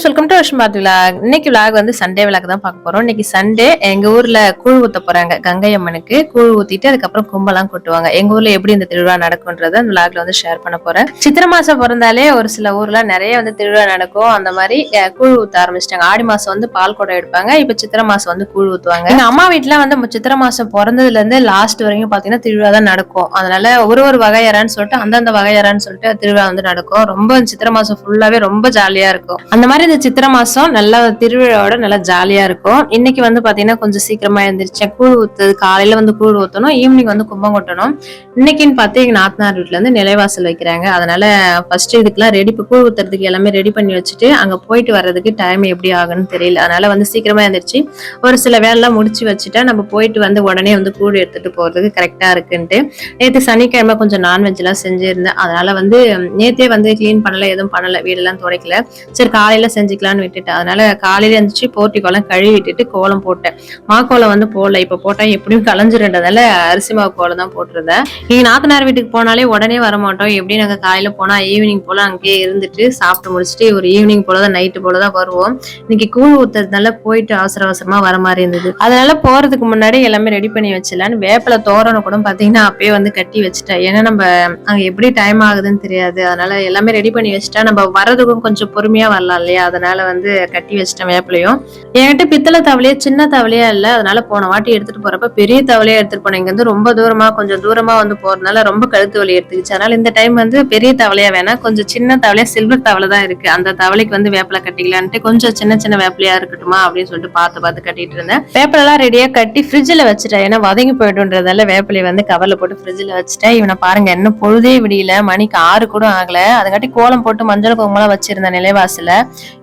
Friends welcome to விஷமாத் vlog இன்னைக்கு vlog வந்து சண்டே விலாக் தான் பார்க்க போறோம். இன்னைக்கு சண்டே எங்க ஊர்ல கூழ் ஊத்த போறாங்க. கங்கை அம்மனுக்கு கூழ் ஊத்திட்டு அதுக்கப்புறம் கும்பலாம் கொட்டுவாங்க. எங்க ஊர்ல எப்படி இந்த திருவிழா நடக்கும்ன்றத அந்த விலாக்ல வந்து ஷேர் பண்ண போறேன். சித்திரை மாசம் பிறந்தாலே ஒரு சில ஊர்ல நிறைய வந்து திருவிழா நடக்கும். அந்த மாதிரி கூழ் ஊத்த ஆரம்பிச்சிட்டாங்க. ஆடி மாசம் வந்து பால் குடம் எடுப்பாங்க. இப்ப சித்திரை மாசம் வந்து கூழ் ஊத்துவாங்க. எங்க அம்மா வீட்டுல வந்து சித்திர சித்திரை மாசம் பிறந்ததுல இருந்து லாஸ்ட் வரைக்கும் பாத்தீங்கன்னா திருவிழா தான் நடக்கும். அதனால ஒரு ஒரு வகையறான்னு சொல்லிட்டு அந்தந்த வகையறான்னு சொல்லிட்டு திருவிழா வந்து நடக்கும். ரொம்ப சித்திரை மாசம் ஃபுல்லாவே ரொம்ப ஜாலியா இருக்கும். அந்த மாதிரி இந்த சித்திரை மாசம் நல்ல திருவிழாவோட நல்லா ஜாலியா இருக்கும். இன்னைக்கு வந்து பாத்தீங்கன்னா கொஞ்சம் சீக்கிரமா எழுந்திரிச்சேன் கூழ் ஊத்துது காலையில வந்து கூழ் ஊத்தணும் ஈவினிங் வந்து கும்பம் கொட்டணும். இன்னைக்குன்னு பார்த்து எங்க நாத்தனார் வீட்டுல இருந்து நிலைவாசல் வைக்கிறாங்க. அதனால ஃபர்ஸ்ட் இதுக்கெல்லாம் ரெடி கூழ் ஊத்துறதுக்கு எல்லாமே ரெடி பண்ணி வச்சுட்டு அங்க போயிட்டு வர்றதுக்கு டைம் எப்படி ஆகும்னு தெரியல. அதனால வந்து சீக்கிரமா எழுந்திரிச்சு ஒரு சில வேலைலாம் முடிச்சு வச்சுட்டா நம்ம போயிட்டு வந்து உடனே வந்து கூழ் எடுத்துட்டு போறதுக்கு கரெக்டா இருக்குன்ட்டு. நேற்று சனிக்கிழமை கொஞ்சம் நான்வெஜ் எல்லாம் செஞ்சிருந்தேன். அதனால வந்து நேத்தே வந்து க்ளீன் பண்ணல எதுவும் பண்ணல வீடெல்லாம் துடைக்கல. சரி காலையில செஞ்சுக்கலான்னு விட்டுட்டேன். அதனால காலையில எழுந்துச்சு போர்ட்டிக்கோலம் கழுவி விட்டுட்டு கோலம் போட்டேன். மா கோலம் வந்து போடல. இப்ப போட்டா எப்படியும் கலைஞ்சிருந்ததால அரிசி மாவு கோலம் தான் போட்டிருந்தேன். நீங்க நாத்தனார் வீட்டுக்கு போனாலே உடனே வர மாட்டோம் எப்படி நாங்க காலையில போனா ஈவினிங் போல அங்கேயே இருந்துட்டு சாப்பிட்டு முடிச்சுட்டு ஒரு ஈவினிங் போலதான் நைட்டு போலதான் வருவோம். இன்னைக்கு கூழ் ஊத்துறதுனால போயிட்டு அவசர அவசரமா வர மாதிரி இருந்தது. அதனால போறதுக்கு முன்னாடி எல்லாமே ரெடி பண்ணி வச்சிடலான்னு வேப்பில தோரணை கூட பாத்தீங்கன்னா அப்பயே வந்து கட்டி வச்சுட்டேன். ஏன்னா நம்ம அங்க எப்படி டைம் ஆகுதுன்னு தெரியாது. அதனால எல்லாமே ரெடி பண்ணி வச்சுட்டா நம்ம வரதுக்கும் கொஞ்சம் பொறுமையா வரலாம் இல்லையா? அதனால வந்து கட்டி வச்சிட்டேன் வேப்பிலையும் என்கிட்ட பித்தளை தவளையே சின்ன தவளையா இல்ல. அதனால போன வாட்டி எடுத்துட்டு போறப்ப பெரிய தவளையா எடுத்துட்டு போனேன். இங்க வந்து ரொம்ப தூரமா கொஞ்சம் தூரமா வந்து போறதுனால ரொம்ப கழுத்து வலி எடுத்துக்கிச்சு. அதனால இந்த டைம் வந்து பெரிய தவளையா வேணாம். கொஞ்சம் சின்ன தவளையா சில்வர் தவளை தான் இருக்கு. அந்த தவளைக்கு வந்து வேப்பிலை கட்டிக்கலான்ட்டு கொஞ்சம் சின்ன சின்ன வேப்பிலையா இருக்கட்டுமா அப்படின்னு சொல்லிட்டு பார்த்து பார்த்து கட்டிட்டு இருந்தேன். வேப்பிலெல்லாம் ரெடியா கட்டி ஃப்ரிட்ஜில் வச்சுட்டேன். ஏன்னா வதங்கி போயிடுன்றதால வேப்பிலையை வந்து கவர்ல போட்டு ஃப்ரிட்ஜில் வச்சுட்டேன். இவனை பாருங்க என்ன பொழுதே விடியல. மணிக்கு ஆறு கூட ஆகல. அதுக்காட்டி கோலம் போட்டு மஞ்சள் குங்குமம் வச்சிருந்தேன் நிலைவாசல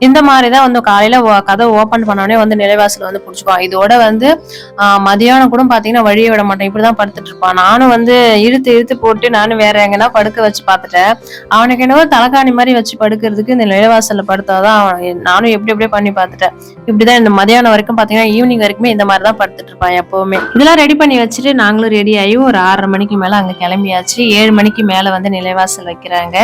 இந்த மாதிரி தான் வந்து காலையில கதை ஓப்பன் ஓபன் பண்ணோடனே வந்து நிலைவாசல் வந்து பிடிச்சிக்குவான். இதோட வந்து மதியானம் கூட பாத்தீங்கன்னா வழியை விட மாட்டேன். இப்படிதான் படுத்துட்டு இருப்பான். நானும் வந்து இழுத்து இழுத்து போட்டு நானும் வேற எங்கன்னா படுக்க வச்சு பார்த்துட்டேன் அவனுக்கு என்னவோ தலைக்காணி மாதிரி வச்சு படுக்கிறதுக்கு இந்த நிலைவாசல்ல படுத்தாதான் அவன் நானும் எப்படி எப்படியோ பண்ணி பார்த்துட்டேன் இப்படிதான் இந்த மதியானம் வரைக்கும் பாத்தீங்கன்னா ஈவினிங் வரைக்குமே இந்த மாதிரி தான் படுத்துட்டு இருப்பான் எப்பவுமே. இதெல்லாம் ரெடி பண்ணி வச்சுட்டு நாங்களும் ரெடி ஆகி ஒரு ஆறரை மணிக்கு மேல அங்க கிளம்பியாச்சு. ஏழு மணிக்கு மேல வந்து நிலைவாசல் வைக்கிறாங்க.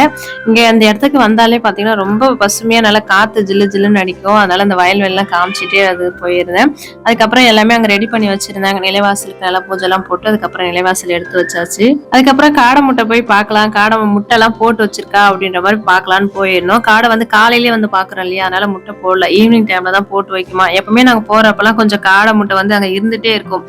இங்க அந்த இடத்துக்கு வந்தாலே பாத்தீங்கன்னா ரொம்ப பசுமையா நல்லா காத்து ஜில்லு ஜில்லுன்னு அடிக்கும். அதனால அந்த வயல்வெளிலாம் காமிச்சிட்டே அது போயிருந்தேன். அதுக்கப்புறம் எல்லாமே அங்க ரெடி பண்ணி வச்சிருந்தாங்க. நிலைவாசலுக்கு நல்லா பூஜை எல்லாம் போட்டு அதுக்கப்புறம் நிலைவாசல் எடுத்து வச்சாச்சு. அதுக்கப்புறம் காடை முட்டை போய் பார்க்கலாம். காடை முட்டை எல்லாம் போட்டு வச்சிருக்கா அப்படின்ற மாதிரி பார்க்கலான்னு போயிருந்தோம். காடை வந்து காலையிலேயே வந்து பாக்குறோம் இல்லையா? அதனால முட்டை போடல. ஈவினிங் டைம்ல தான் போட்டு வைக்குமா? எப்பவுமே நாங்க போறப்பெல்லாம் கொஞ்சம் காடை முட்டை வந்து அங்க இருந்துட்டே இருக்கும்.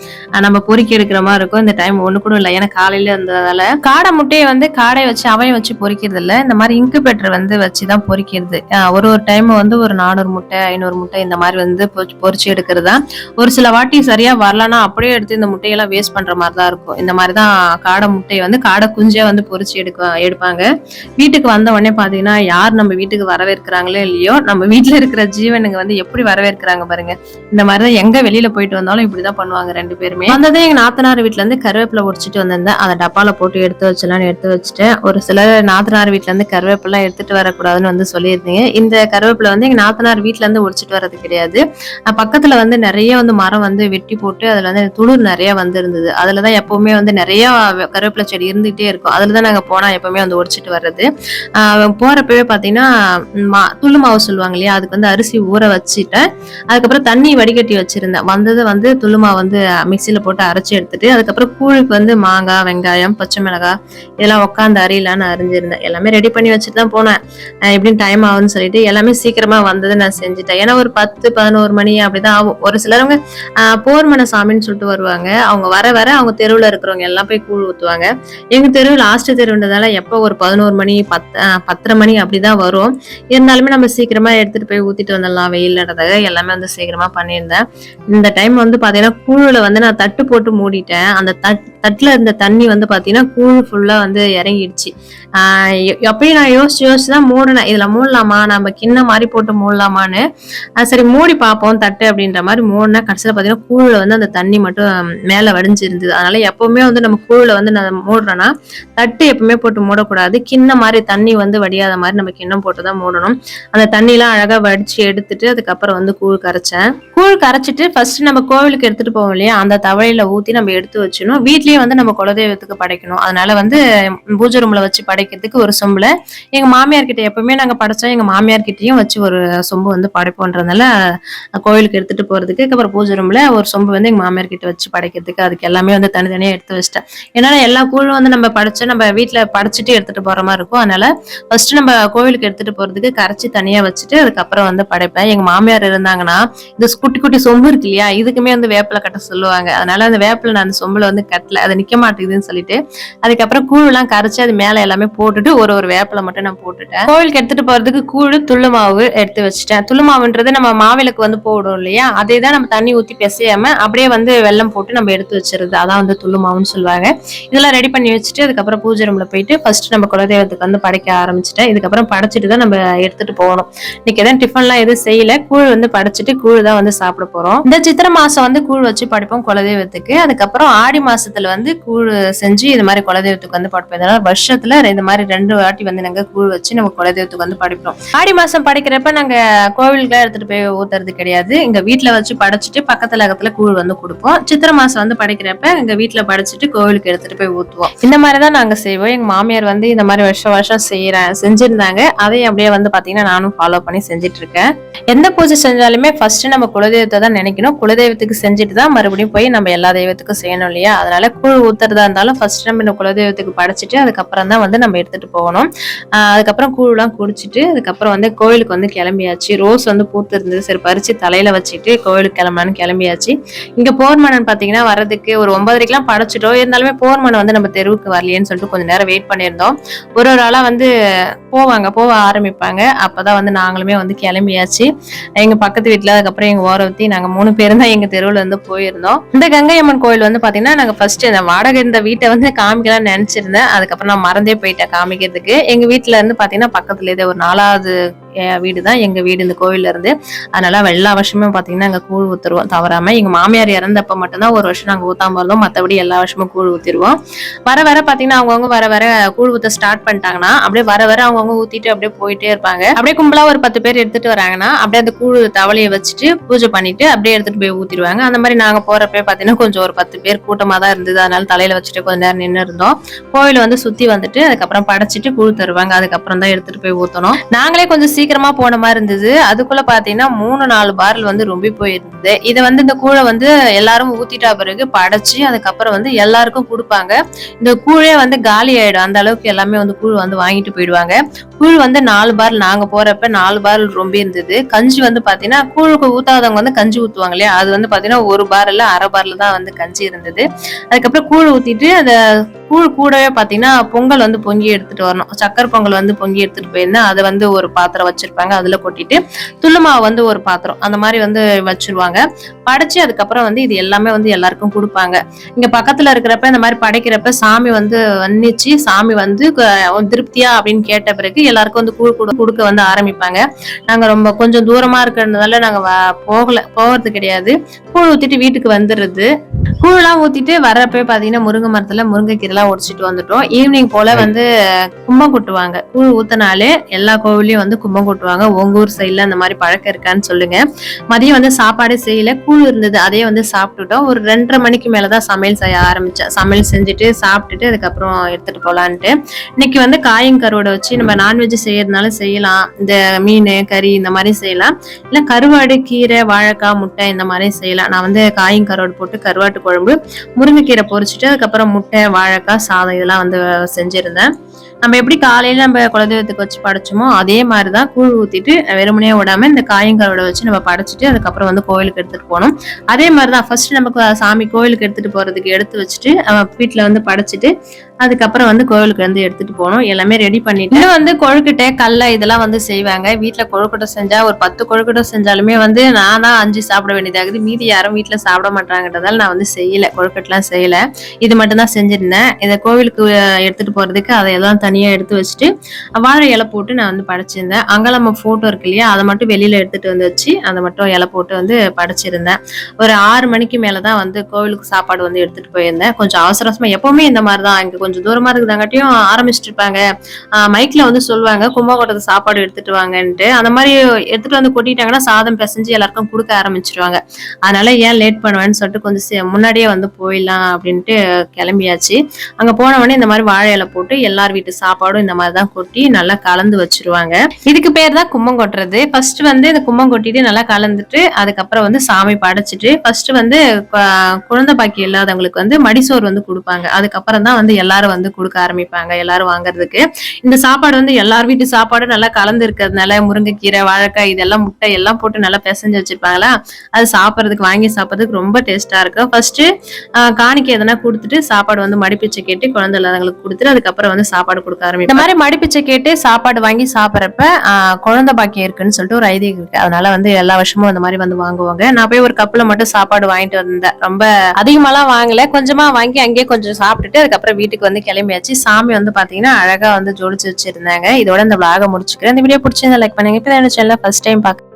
நம்ம பொறுக்கி எடுக்கிற மாதிரி இருக்கும். இந்த டைம் ஒண்ணு கூட இல்லை. ஏன்னா காலையில இருந்ததால. காடை முட்டையை வந்து காடை வச்சு அவையை வச்சு பொறிக்கிறது இல்லை இந்த மாதிரி இன்குபேட்டர் வந்து வச்சு தான் பொறிக்கிறது ஒரு ஒரு டைம் வந்து ஒரு நானூறு முட்டை ஐநூறு முட்டை இந்த மாதிரி வந்து பொறிச்சு எடுக்கிறது தான் ஒரு சில வாட்டி சரியா வரலன்னா அப்படியே எடுத்து இந்த முட்டையெல்லாம் வேஸ்ட் பண்ற மாதிரி தான் இருக்கும். இந்த மாதிரி தான் காடை முட்டையை வந்து காடை குஞ்சே வந்து பொறிச்சு எடுக்க எடுப்பாங்க. வீட்டுக்கு வந்த உடனே பாத்தீங்கன்னா யார் நம்ம வீட்டுக்கு வரவேற்கிறாங்களோ இல்லையோ நம்ம வீட்டுல இருக்கிற ஜீவனுங்க வந்து எப்படி வரவேற்கிறாங்க பாருங்க. இந்த மாதிரி தான் எங்க வெளியில போயிட்டு வந்தாலும் இப்படிதான் பண்ணுவாங்க ரெண்டு பேருமே. வந்ததே எங்க நாத்தனார் வீட்டுல இருந்து கருவேப்பிலை உடிச்சிட்டு வந்திருந்தேன். அதை டப்பால போட்டு எடுத்து வச்சலாம்னு எடுத்து வச்சுட்டேன். ஒரு சிலர் நாத்தனார் வீட்டுல இருந்து கருவேப்பிலாம் எடுத்துட்டு வரக்கூடாதுன்னு வந்து சொல்லியிருந்தீங்க. இந்த கருவேப்பிலை வந்து எங்கள் நாத்தனார் வீட்டில் இருந்து உடிச்சிட்டு வர்றது கிடையாது. பக்கத்தில் வந்து நிறைய வந்து மரம் வந்து வெட்டி போட்டு அதில் வந்து துளிர் நிறைய வந்து இருந்தது தான் எப்போவுமே வந்து நிறைய கருவேப்பிலை செடி இருந்துகிட்டே இருக்கும். அதில் தான் நாங்கள் போனால் எப்போவுமே வந்து உடிச்சிட்டு வர்றது. போகிறப்பவே பார்த்தீங்கன்னா மா- துள்ளு மாவு சொல்லுவாங்க இல்லையா? அதுக்கு வந்து அரிசி ஊற வச்சுட்டேன். அதுக்கப்புறம் தண்ணி வடிகட்டி வச்சுருந்தேன். வந்தது வந்து துள்ளு மாவு வந்து மிக்சியில் போட்டு அரைச்சி எடுத்துட்டு அதுக்கப்புறம் கூழுக்கு வந்து மாங்காய் வெங்காயம் பச்சை மிளகாய் இதெல்லாம் உட்காந்து அரியலான்னு அரிஞ்சிருந்தேன். எல்லாமே ரெடி பண்ணி வச்சுட்டு தான் போனேன். எப்படின்னு டைம் ஆகுதுன்னு சொல்லிட்டு எல்லாமே சீக்கிரம் சீக்கிரமா வந்ததை நான் செஞ்சுட்டேன். ஏன்னா ஒரு பத்து பதினோரு மணி அப்படிதான் ஆகும். ஒரு சிலரவங்க ஆஹ் போர்மன சாமின்னு சொல்லிட்டு வருவாங்க. அவங்க வர வர அவங்க தெருவுல இருக்கிறவங்க எல்லாம் போய் கூழ் ஊத்துவாங்க. எங்க தெரு லாஸ்ட் தெருன்றதால எப்போ ஒரு பதினோரு மணி பத் பத்தரை மணி அப்படிதான் வரும். இருந்தாலுமே நம்ம சீக்கிரமா எடுத்துட்டு போய் ஊத்திட்டு வந்துடலாம். வெயில்ன்றதாக எல்லாமே வந்து சீக்கிரமா பண்ணியிருந்தேன். இந்த டைம் வந்து பாத்தீங்கன்னா கூழுல வந்து நான் தட்டு போட்டு மூடிட்டேன். அந்த தட் தட்டுல இருந்த தண்ணி வந்து பாத்தீங்கன்னா கூழ் ஃபுல்லா வந்து இறங்கிடுச்சு. ஆஹ் எப்பயும் அப்பயும் நான் யோசிச்சு யோசிச்சு தான் மூடினேன். இதுல மூடலாமா? நம்ம கிண்ண மாதிரி போட்டு மூடலாமான்னு. சரி மூடி பார்ப்போம் தட்டு அப்படின்ற மாதிரி மூடினா கடைசியில் பார்த்தீங்கன்னா கூழில் வந்து அந்த தண்ணி மட்டும் மேலே வடிஞ்சிருந்தது. அதனால எப்பவுமே வந்து நம்ம கூழில் வந்து நான் மூடுறேன்னா தட்டு எப்பவுமே போட்டு மூடக்கூடாது. கிண்ண மாதிரி தண்ணி வந்து வடியாத மாதிரி நம்ம கிண்ணம் போட்டு தான் மூடணும். அந்த தண்ணிலாம் அழகாக வடிச்சு எடுத்துட்டு அதுக்கப்புறம் வந்து கூழ் கரைச்சேன். கூழ் கரைச்சிட்டு ஃபர்ஸ்ட் நம்ம கோவிலுக்கு எடுத்துட்டு போவோம் இல்லையா? அந்த தவளையில ஊத்தி நம்ம எடுத்து வச்சிடணும். வீட்லயே வந்து நம்ம குலதெய்வத்துக்கு படைக்கணும். அதனால வந்து பூஜை ரூம்ல வச்சு படைக்கிறதுக்கு ஒரு சொம்பில் எங்க மாமியார் கிட்ட எப்பவுமே நாங்க படைச்சோம். எங்க மாமியார் கிட்டேயும் வச்சு ஒரு சொம்பு வந்து படைப்போன்றதுனால கோயிலுக்கு எடுத்துட்டு போறதுக்கு அப்புறம் பூஜை ரூம்ல ஒரு சொம்பு வந்து எங்க மாமியார் கிட்ட வச்சு படைக்கிறதுக்கு அதுக்கு எல்லாமே வந்து தனித்தனியா எடுத்து வச்சிட்டேன். ஏன்னா எல்லா கூழும் வந்து நம்ம படைச்சு நம்ம வீட்டுல படைச்சிட்டு எடுத்துட்டு போற மாதிரி இருக்கும். அதனால ஃபர்ஸ்ட் நம்ம கோவிலுக்கு எடுத்துட்டு போறதுக்கு கரைச்சி தனியா வச்சுட்டு அதுக்கப்புறம் வந்து படைப்பேன். எங்க மாமியார் இருந்தாங்கன்னா இந்த குட்டி குட்டி சொம்பு இருக்கு இல்லையா இதுக்குமே வந்து வேப்பில கட்ட சொல்லுவாங்க. அதனால அந்த வேப்பில நான் அந்த சொம்புல வந்து கட்டல அது நிக்க மாட்டேங்குதுன்னு சொல்லிட்டு அதுக்கப்புறம் கூழ் எல்லாம் கரைச்சி அது மேல எல்லாமே போட்டுட்டு ஒரு ஒரு வேப்பில மட்டும் நான் போட்டுட்டேன். கோவிலுக்கு எடுத்துட்டு போறதுக்கு கூழ் துள்ளு மாவு எடுத்து வச்சுட்டேன். துளுமாவுன்றது நம்ம மாவிளக்கு வந்து போடும் இல்லையா? அதே தான் நம்ம தண்ணி ஊற்றி பிசையாம அப்படியே வந்து வெல்லம் போட்டு நம்ம எடுத்து வச்சிருது. அதான் வந்து துளுமாவுன்னு சொல்லுவாங்க. இதெல்லாம் ரெடி பண்ணி வச்சுட்டு அதுக்கப்புறம் பூஜை ரூம்ல போயிட்டு ஃபர்ஸ்ட் நம்ம குலதெய்வத்துக்கு வந்து படைக்க ஆரம்பிச்சிட்டேன். இதுக்கப்புறம் படைச்சிட்டு தான் நம்ம எடுத்துட்டு போகணும். இன்னைக்கு எதாவது டிஃபன்லாம் எதுவும் செய்யல. கூழ் வந்து படைச்சிட்டு கூழ் தான் வந்து சாப்பிட போறோம். இந்த சித்திரை மாசம் வந்து கூழ் வச்சு படைப்போம் குலதெய்வத்துக்கு. அதுக்கப்புறம் ஆடி மாசத்துல வந்து கூழ் செஞ்சு இது மாதிரி குலதெய்வத்துக்கு வந்து படைப்போம். இதனால வருஷத்துல இந்த மாதிரி ரெண்டு வாட்டி வந்து நாங்க கூழ் வச்சு நம்ம குலதெய்வத்துக்கு வந்து படைப்போம். ஆடி மாசம் படைக்கிறப்ப நாங்க கோவிலுக்கு எடுத்துட்டு போய் ஊத்துறது கிடையாது. எங்க வீட்டுல வச்சு படைச்சிட்டு பக்கத்துல அகத்துல கூழ் வந்து கொடுப்போம். சித்திரை மாசம் வந்து படைக்கிறப்ப எங்க வீட்டுல படைச்சிட்டு கோவிலுக்கு எடுத்துட்டு போய் ஊத்துவோம். இந்த மாதிரி தான் நாங்க செய்வோம். எங்க மாமியார் வந்து இந்த மாதிரி வருஷம் வருஷம் செய்யறேன் செஞ்சிருந்தாங்க. அதையும் அப்படியே வந்து பாத்தீங்கன்னா நானும் ஃபாலோ பண்ணி செஞ்சுட்டு இருக்கேன் எந்த பூஜை செஞ்சாலுமே ஃபர்ஸ்ட் நம்ம குலதெய்வத்தை தான் நினைக்கணும். குலதெய்வத்துக்கு செஞ்சுட்டு தான் மறுபடியும் போய் நம்ம எல்லா தெய்வத்துக்கும் செய்யணும் இல்லையா? அதனால கூழ் ஊத்துறதா இருந்தாலும் ஃபர்ஸ்ட் நம்ம இந்த குலதெய்வத்துக்கு படைச்சிட்டு அதுக்கப்புறம் தான் வந்து நம்ம எடுத்துட்டு போகணும். அதுக்கப்புறம் கூழ்லாம் குடிச்சிட்டு அதுக்கப்புறம் வந்து கோயிலுக்கு வந்து கிளம்பியாச்சு. ரோஸ் வந்து பூத்து இருந்தது சரி பறிச்சு தலையில வச்சுட்டு கோயிலுக்கு கிளம்பலான்னு கிளம்பியாச்சு. இங்க போர்மனன் பாத்தீங்கன்னா வரதுக்கு ஒரு ஒன்பதரைக்கெல்லாம் படைச்சிட்டோம் இருந்தாலுமே போர்மனன் வந்து நம்ம தெருவுக்கு வரலையேன்னு சொல்லிட்டு கொஞ்ச நேரம் வெயிட் பண்ணியிருந்தோம். ஒரு ஒரு ஆளா வந்து போவாங்க போக ஆரம்பிப்பாங்க. அப்பதான் வந்து நாங்களுமே வந்து கிளம்பியாச்சு. எங்க பக்கத்து வீட்டுல அதுக்கப்புறம் எங்க ஓரத்தி நாங்க மூணு பேரும் தான் எங்க தெருவுல இருந்து போயிருந்தோம். இந்த கங்கை அம்மன் கோயில் வந்து பாத்தீங்கன்னா நாங்க ஃபர்ஸ்ட் இந்த வாடகை இந்த வீட்டை வந்து காமிக்கலாம்னு நினைச்சிருந்தேன். அதுக்கப்புறம் நான் மறந்தே போயிட்டேன் காமிக்கிறதுக்கு. எங்க வீட்டுல இருந்து பாத்தீங்கன்னா பக்கத்துல இதே ஒரு நாலாவது வீடு தான் எங்க வீடு இந்த கோயில்ல இருந்து. அதனால எல்லா வருஷமும் பாத்தீங்கன்னா அங்க கூழ் ஊத்துருவோம். தவறாம எங்க மாமியார் இறந்தப்ப மட்டும்தான் ஒரு வருஷம் நாங்க ஊத்தாம இருந்தோம். மத்தபடி எல்லா வருஷமும் கூழ் ஊத்திடுவோம் வர வர பாத்தீங்கன்னா அவங்கவுங்க வர வர கூழ் ஊத்த ஸ்டார்ட் பண்ணிட்டாங்கன்னா அப்படியே வர வர அவங்கவுங்க ஊத்திட்டு அப்படியே போயிட்டே இருப்பாங்க. அப்படியே கும்பலா ஒரு பத்து பேர் எடுத்துட்டு வராங்கன்னா அப்படியே அந்த கூழ் தவளையை வச்சுட்டு பூஜை பண்ணிட்டு அப்படியே எடுத்துட்டு போய் ஊத்திடுவாங்க. அந்த மாதிரி நாங்க போறப்ப பாத்தீங்கன்னா கொஞ்சம் ஒரு பத்து பேர் கூட்டமா தான் இருந்தது. அதனால தலையில வச்சுட்டு கொஞ்ச நேரம் நின்று இருந்தோம். கோயில் வந்து சுத்தி வந்துட்டு அதுக்கப்புறம் படைச்சிட்டு கூழ் தருவாங்க. அதுக்கப்புறம் தான் எடுத்துட்டு போய் ஊத்தணும். நாங்களே கொஞ்சம் சீக்கிரமா போன மாதிரி இருந்தது. அதுக்குள்ள பாத்தீங்கன்னா மூணு நாலு பாரல் வந்து ரொம்ப போயிருந்தது. இதை வந்து இந்த கூழை வந்து எல்லாரும் ஊத்திட்டா பிறகு படைச்சு அதுக்கப்புறம் வந்து எல்லாருக்கும் கொடுப்பாங்க. இந்த கூழே வந்து காலி ஆயிடும். அந்த அளவுக்கு எல்லாமே வந்து கூழ் வந்து வாங்கிட்டு போயிடுவாங்க. கூழ் வந்து நாலு பாரல் நாங்க போறப்ப நாலு பாரல் ரொம்ப இருந்தது. கஞ்சி வந்து பாத்தீங்கன்னா கூழுக்கு ஊத்தாதவங்க வந்து கஞ்சி ஊத்துவாங்க இல்லையா? அது வந்து பாத்தீங்கன்னா ஒரு பாரல்ல அரை பாரல் தான் வந்து கஞ்சி இருந்தது. அதுக்கப்புறம் கூழ் ஊத்திட்டு அந்த கூழ் கூடவே பாத்தீங்கன்னா பொங்கல் வந்து பொங்கி எடுத்துட்டு வரணும். சக்கரை பொங்கல் வந்து பொங்கி எடுத்துட்டு போயிருந்தேன். அதை வந்து ஒரு பாத்திரம் வச்சிருப்பாங்க. அதுல கொட்டிட்டு துள்ளுமாவு வந்து ஒரு பாத்திரம் அந்த மாதிரி வந்து வச்சிருவாங்க. படைச்சு அதுக்கப்புறம் வந்து இது எல்லாமே வந்து எல்லாருக்கும் கொடுப்பாங்க. இங்க பக்கத்துல இருக்கிறப்ப இந்த மாதிரி படைக்கிறப்ப சாமி வந்து வன்னிச்சு சாமி வந்து திருப்தியா அப்படின்னு கேட்ட பிறகு எல்லாருக்கும் வந்து கூழ் கொடுக்க வந்து ஆரம்பிப்பாங்க. நாங்க ரொம்ப கொஞ்சம் தூரமா இருக்கிறதுனால நாங்க போகல போகிறது கிடையாது. கூழ் ஊத்திட்டு வீட்டுக்கு வந்துடுறது கூழெல்லாம் ஊத்திட்டு வர்றப்ப பாத்தீங்கன்னா முருங்கை மரத்துல முருங்கைக்கீரைலாம் உடைச்சிட்டு வந்துட்டோம். ஈவினிங் போல வந்து கும்பம் கொட்டுவாங்க. கூழ் ஊத்தினாலே எல்லா கோவிலையும் வந்து கும்பம் கொட்டுவாங்க. உங்க ஊர் சைட்ல அந்த மாதிரி பழக்கம் இருக்கான்னு சொல்லுங்க. மதியம் வந்து சாப்பாடு செய்யல. கூழ் இருந்தது. அதே வந்து சாப்பிட்டுட்டோம். ஒரு ரெண்டரை மணிக்கு மேலதான் சமையல் செய்ய ஆரம்பிச்சேன். சமையல் செஞ்சுட்டு சாப்பிட்டுட்டு அதுக்கப்புறம் எடுத்துட்டு போலான்ட்டு. இன்னைக்கு வந்து காயும் கருவாடை வச்சு நம்ம நான்வெஜ் செய்யறதுனால செய்யலாம். இந்த மீன் கறி இந்த மாதிரி செய்யலாம். இல்ல கருவாடு கீரை வாழைக்காய் முட்டை இந்த மாதிரி செய்யலாம். நான் வந்து காயும் கருவாடு போட்டு கருவாட்டு குழம்பு முருங்கைக்கீரை பொரிச்சிட்டு அதுக்கப்புறம் முட்டை வாழைக்காய் சாதம் இதெல்லாம் வந்து செஞ்சிருந்தேன். நம்ம எப்படி காலையில நம்ம குலதெய்வத்துக்கு வச்சு படைச்சோமோ அதே மாதிரிதான் கூழ் ஊத்திட்டு வெறுமனே விடாம இந்த காயங்கரோட வச்சு நம்ம படைச்சிட்டு அதுக்கப்புறம் வந்து கோயிலுக்கு எடுத்துட்டு போகணும். அதே மாதிரிதான் ஃபர்ஸ்ட் நமக்கு சாமி கோயிலுக்கு எடுத்துட்டு போறதுக்கு எடுத்து வச்சுட்டு அவன் வீட்டுல வந்து படைச்சிட்டு அதுக்கப்புறம் வந்து கோவிலுக்கு வந்து எடுத்துட்டு போகணும். எல்லாமே ரெடி பண்ணிட்டு வந்து கொழுக்கட்டை கல்லை இதெல்லாம் வந்து செய்வாங்க. வீட்டுல கொழுக்கட்டை செஞ்சா ஒரு பத்து கொழுக்கட்டை செஞ்சாலுமே வந்து நானா அஞ்சு சாப்பிட வேண்டியதாகுது. மீதி யாரும் வீட்டுல சாப்பிட மாட்டாங்கன்றதால நான் வந்து செய்யல. கொழுக்கட்டெல்லாம் செய்யல. இது மட்டும் தான் செஞ்சிருந்தேன். இதை கோவிலுக்கு எடுத்துட்டு போறதுக்கு அதையெல்லாம் தனியா எடுத்து வச்சுட்டு வாழை இலை போட்டு நான் வந்து படைச்சிருந்தேன். அங்கே நம்ம போட்டோ இருக்கு இல்லையா அதை மட்டும் வெளியில எடுத்துட்டு வந்து வச்சு அதை மட்டும் இலை போட்டு வந்து படைச்சிருந்தேன். ஒரு ஆறு மணிக்கு மேலதான் வந்து கோவிலுக்கு சாப்பாடு வந்து எடுத்துட்டு போயிருந்தேன். கொஞ்சம் அவசர அவசரமா எப்பவுமே இந்த மாதிரி தான் இங்க கொஞ்சம் தூரமா இருக்குதாங்காட்டியும் ஆரம்பிச்சிட்டு இருப்பாங்க மைக்ல வந்து சொல்லுவாங்க கும்பகோணத்துக்கு சாப்பாடு எடுத்துட்டு வாங்கன்ட்டு. அந்த மாதிரி எடுத்துட்டு வந்து கொட்டிட்டாங்கன்னா சாதம் பிசைஞ்சு எல்லாருக்கும் கொடுக்க ஆரம்பிச்சிருவாங்க. அதனால ஏன் லேட் பண்ணுவேன்னு சொல்லிட்டு கொஞ்சம் முன்னாடியே வந்து போயிடலாம் அப்படின்ட்டு கிளம்பியாச்சு. அங்க போன உடனே இந்த மாதிரி வாழை இலை போட்டு எல்லார் எல்லார் வீட்டு சாப்பாடும் இந்த மாதிரி தான் கொட்டி நல்லா கலந்து வச்சிருவாங்க. இதுக்கு பேர் தான் கும்பம் கொட்டுறது. ஃபர்ஸ்ட் வந்து இந்த கும்பம் கொட்டிட்டு நல்லா கலந்துட்டு அதுக்கப்புறம் வந்து சாமி படைச்சிட்டு ஃபர்ஸ்ட் வந்து குழந்தை பாக்கி இல்லாதவங்களுக்கு வந்து மடிசோறு வந்து கொடுப்பாங்க. அதுக்கப்புறம் தான் வந்து எல்லாரும் வந்து கொடுக்க ஆரம்பிப்பாங்க எல்லாரும் வாங்குறதுக்கு. இந்த சாப்பாடு வந்து எல்லார் வீட்டு சாப்பாடும் நல்லா கலந்து இருக்கிறதுனால முருங்கைக்கீரை வாழைக்காய் இதெல்லாம் முட்டை எல்லாம் போட்டு நல்லா பிசைஞ்சு வச்சிருப்பாங்களா? அது சாப்பிட்றதுக்கு வாங்கி சாப்பிட்றதுக்கு ரொம்ப டேஸ்டா இருக்கும். ஃபர்ஸ்ட் காணிக்கை எதனா கொடுத்துட்டு சாப்பாடு வந்து மடிப்பிச்சு கேட்டு குழந்தை இல்லாதவங்களுக்கு கொடுத்துட்டு அதுக்கப்புறம் வந்து சாப்பாடு சாப்பாடு கொடுக்க ஆரம்பிக்கும் இந்த மாதிரி மடிப்பிச்சை கேட்டு சாப்பாடு வாங்கி சாப்பிட்றப்ப குழந்தை பாக்கியம் இருக்குன்னு சொல்லிட்டு ஒரு ஐதீகம் இருக்கு. அதனால வந்து எல்லா வருஷமும் அந்த மாதிரி வந்து வாங்குவாங்க. நான் போய் ஒரு கப்பில் மட்டும் சாப்பாடு வாங்கிட்டு வந்தேன். ரொம்ப அதிகமாலாம் வாங்கல. கொஞ்சமா வாங்கி அங்கேயே கொஞ்சம் சாப்பிட்டுட்டு அதுக்கப்புறம் வீட்டுக்கு வந்து கிளம்பியாச்சு. சாமி வந்து பாத்தீங்கன்னா அழகா வந்து ஜோடிச்சு வச்சிருந்தாங்க. இதோட இந்த vlog-அ முடிச்சுக்கிறேன். இந்த வீடியோ பிடிச்சிருந்தா லைக் பண்ணுங்க. இப்போ சேனல் ஃபர்ஸ்ட் டைம் பார்க்க